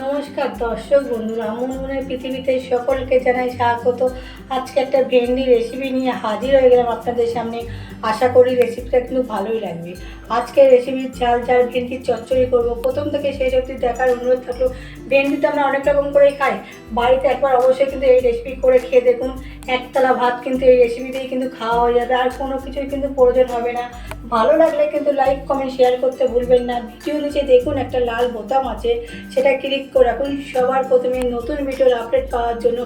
নমস্কার দর্শক বন্ধুরা মনের পৃথিবীতে সকলকে জানাই স্বাগত। আজকে একটা ভেন্ডি রেসিপি নিয়ে হাজির হয়ে গেলাম আপনাদের সামনে। আশা করি রেসিপিটা কিন্তু ভালোই লাগবে। আজকে রেসিপির চাল ঝাল ভেন্ডির চচ্চড়ি করব। প্রথম থেকে সেই অবধি দেখার অনুরোধ থাকল ভেন্ডি তো আমরা অনেক রকম করেই খাই। বাড়িতে একবার অবশ্যই কিন্তু এই রেসিপি করে খেয়ে দেখুন। একতলা ভাত কিন্তু এই রেসিপি দিয়েই কিন্তু খাওয়া হয়ে যাবে। আর কোনো কিছুই কিন্তু প্রয়োজন হবে না। ভালো লাগলে কিন্তু লাইক কমেন্ট শেয়ার করতে ভুলবেন না। ভিডিও নিচে দেখুন একটা লাল বোতাম আছে। সেটা ক্লিক করে রাখুন। সবার প্রথমে নতুন ভিডিওর আপডেট পাওয়ার জন্য।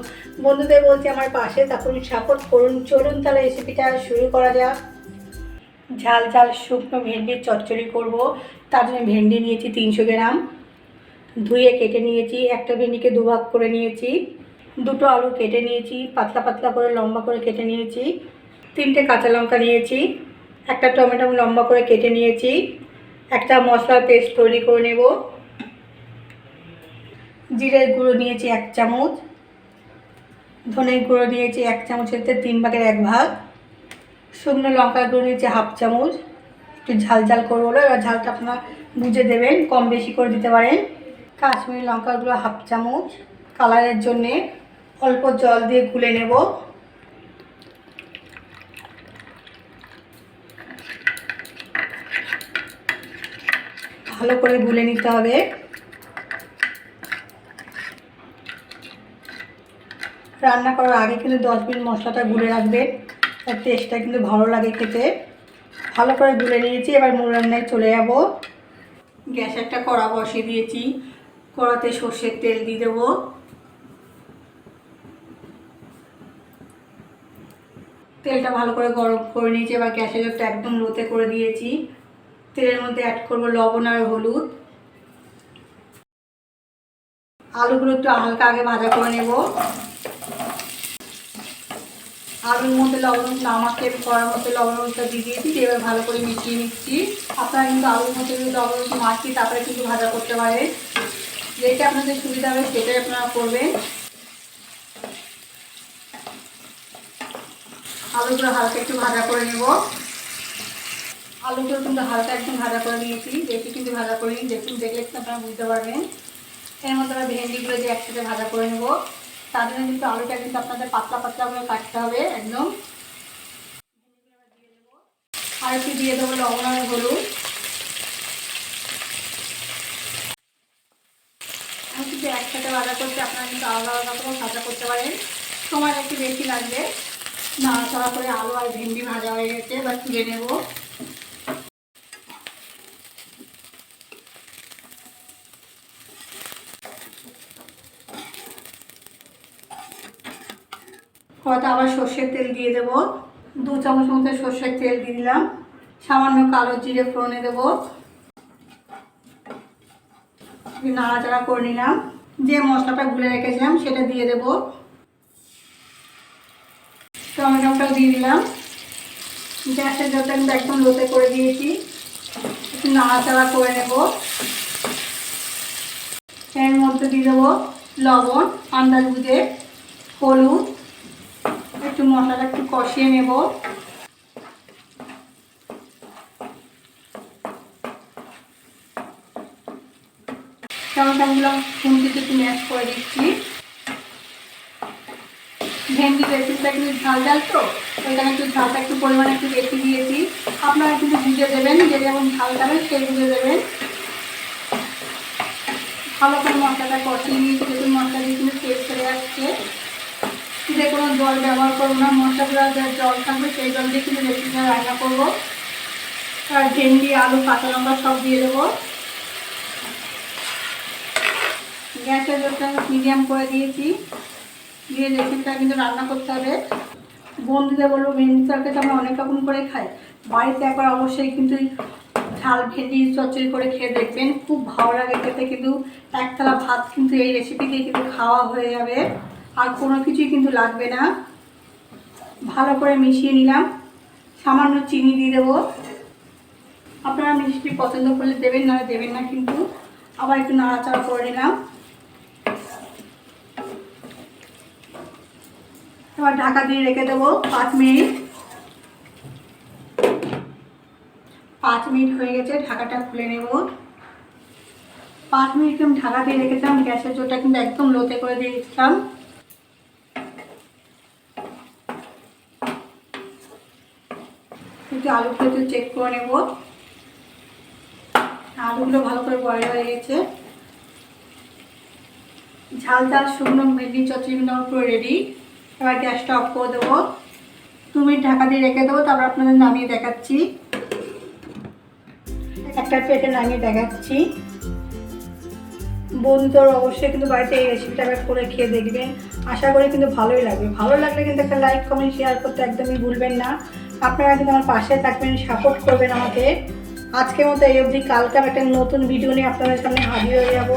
বন্ধুদের বলছি আমার পাশে থাকুন সাপোর্ট করুন। চলুন তাহলে রেসিপিটা শুরু করা যাক। ঝাল ঝাল, শুকনো ভেন্ডির চচ্চড়ি করব। তার জন্য ভেন্ডি নিয়েছি তিনশো গ্রাম। ধুয়ে কেটে নিয়েছি, একটা ভেন্ডিকে দুভাগ করে নিয়েছি, দুটো আলু কেটে নিয়েছি, পাতলা পাতলা করে লম্বা করে কেটে নিয়েছি, তিনটে কাঁচা লঙ্কা নিয়েছি, একটা টমেটো লম্বা করে কেটে নিয়েছি, একটা মশলার পেস্ট তৈরি করে নেব, জিরের গুঁড়ো নিয়েছি এক চামচ, ধনের গুঁড়ো নিয়েছি এক চামচের তিন ভাগের এক ভাগ, শুকনো লঙ্কার গুঁড়ো নিয়েছি হাফ চামচ, একটু ঝাল ঝাল করব এবার ঝালটা আপনার বুঝে দেবেন, কম বেশি করে দিতে পারেন। কাশ্মীরি লঙ্কার গুঁড়ো হাফ চামচ। কালারের জন্যে অল্প জল দিয়ে গুলে নেব। ভালো করে গুলে নিতে হবে। রান্না করার আগে কিন্তু দশ মিনিট মশলাটা গুলে রাখবেন। তার টেস্টটা কিন্তু ভালো লাগে খেতে। ভালো করে গুলে নিয়েছি, এবার মূল রান্নায় চলে যাব। গ্যাসে একটা কড়া বসিয়ে দিয়েছি। কড়াতে সর্ষের তেল দিয়ে দেবো। তেলটা ভালো করে গরম করে নিয়েছি, এবার গ্যাসের জলটা একদম লোতে করে দিয়েছি। তেলের মধ্যে অ্যাড করব লবণ আর হলুদ। আলুগুলো একটু হালকা আগে ভাজা করে নেব। আলুর মধ্যে লবণ নামাকে আমি কড়ার মধ্যে লবণটা দিয়ে দিয়েছি, দিয়ে এবার ভালো করে মিশিয়ে নিচ্ছি। আপনারা কিন্তু আলুর মধ্যে লবণ মাখিয়ে তারপরে কিন্তু ভাজা করতে পারেন। যেটা আপনাদের সুবিধা হবে সেটাই আপনারা করবেন। আলুগুলো হালকা একটু ভাজা করে নেব। আলুগুলো কিন্তু হালকা একদম ভাজা করে নিয়েছি, বেশি কিন্তু ভাজা করে নিই দেখুন, দেখলে একটু আপনারা বুঝতে পারবেন। এর মধ্যে আবার ভেন্ডিগুলো দিয়ে একসাথে ভাজা করে নেব। তার জন্য কিন্তু আলুটা কিন্তু আপনাদের পাতলা পাতলা করে কাটতে হবে একদম। আর একটু দিয়ে দেবো লবণ আর হলুদ। কিন্তু একসাথে ভাজা করতে আপনারা কিন্তু আলাদা আলাদা করে ভাজা করতে পারেন। সময় একটু বেশি লাগবে। নাড়াচাড়া করে আলু আর ভেন্ডি ভাজা হয়ে গেছে, এবার তুলে নেব। কড়াতে আবার সর্ষের তেল দিয়ে দেব। দু চামচ মতো সর্ষের তেল দিয়ে দিলাম। সামান্য কালো জিরে ফোড়নে দেবো। নাড়াচাড়া করে নিলাম। যে মশলাটা গুলে রেখেছিলাম, সেটা দিয়ে দেবো। টমেটোটাও দিয়ে দিলাম। গ্যাসের জলটা কিন্তু একদম লোতে করে দিয়েছি, একটু নাড়াচাড়া করে নেব। এর মধ্যে দিয়ে দেবো লবণ, আন্দাজ বুঝে, হলুদ, একটু মশলাটা একটু কষিয়ে নেব। টমেটোগুলো খুন্তিতে একটু ম্যাশ করে দিচ্ছি। ভেন্ডি রেসিপিটা কিন্তু ঝাল ঝাল তো ওইখানে একটু ঝালটা একটু পরিমাণে একটু বেশি দিয়েছি। আপনারা কিন্তু বুঝে দেবেন যে যেমন ঝাল খাবেন সেই বুঝে দেবেন। ভালো করে মশলাটা কষিয়ে নিয়েছি দেখুন মশলা দিয়ে কিন্তু তেল ছেড়ে যাচ্ছে যে কোনো জল ব্যবহার করব না, মশলাগুলো যা জল থাকবে সেই জল দিয়ে কিন্তু রেসিপিটা রান্না করব। আর ভেন্ডি, আলু, কাঁচা লঙ্কা সব দিয়ে দেবো। গ্যাসের জলটা মিডিয়াম করে দিয়েছি। দিয়ে রেসিপিটা কিন্তু রান্না করতে হবে। বন্ধুদের বলব ভেন্ডি তরকারিটা আমরা অনেক রকম করে খাই। বাড়িতে একবার অবশ্যই কিন্তু ঝাল ভেন্ডি চচ্চড়ি করে খেয়ে দেখবেন। খুব ভালো লাগে খেতে কিন্তু। একতলা ভাত কিন্তু এই রেসিপি দিয়ে কিন্তু খাওয়া হয়ে যাবে। আর কোনো কিছুই কিন্তু লাগবে না। ভালো করে মিশিয়ে নিলাম। সামান্য চিনি দিয়ে দেবো। আপনারা মিষ্টি পছন্দ করলে দেবেন না দেবেন না কিন্তু। আবার একটু নাড়াচাড়া করে নিলাম। এবার ঢাকা দিয়ে রেখে দেবো পাঁচ মিনিট। পাঁচ মিনিট হয়ে গেছে, ঢাকাটা খুলে নেব। পাঁচ মিনিট আমি ঢাকা দিয়ে রেখেছিলাম, গ্যাসের জোরটা কিন্তু একদম লোতে করে দিয়ে দিচ্ছিলাম। কিন্তু আলুগুলো একটু চেক করে নেব। আলুগুলো ভালো করে বয়ল হয়ে গেছে। ঝাল ঝাল শুকনো ভেন্ডি চচ্চড়ি, কিন্তু আমার পুরো রেডি এবার গ্যাসটা অফ করে দেবো। দু মিনিট ঢাকা দিয়ে রেখে দেবো, তারপর আপনাদের নামিয়ে দেখাচ্ছি। একটা প্লেটে নামিয়ে দেখাচ্ছি। বন্ধুদের অবশ্যই কিন্তু বাড়িতে এই রেসিপিটা করে খেয়ে দেখবেন। আশা করি কিন্তু ভালোই লাগবে। ভালো লাগলে কিন্তু একটা লাইক কমেন্ট শেয়ার করতে একদমই ভুলবেন না। আপনারা কিন্তু আমার পাশে থাকবেন সাপোর্ট করবেন আমাকে। আজকের মতো এই অবধি। কালকে একটা নতুন ভিডিও নিয়ে আপনাদের সামনে হাজির হয়ে যাব।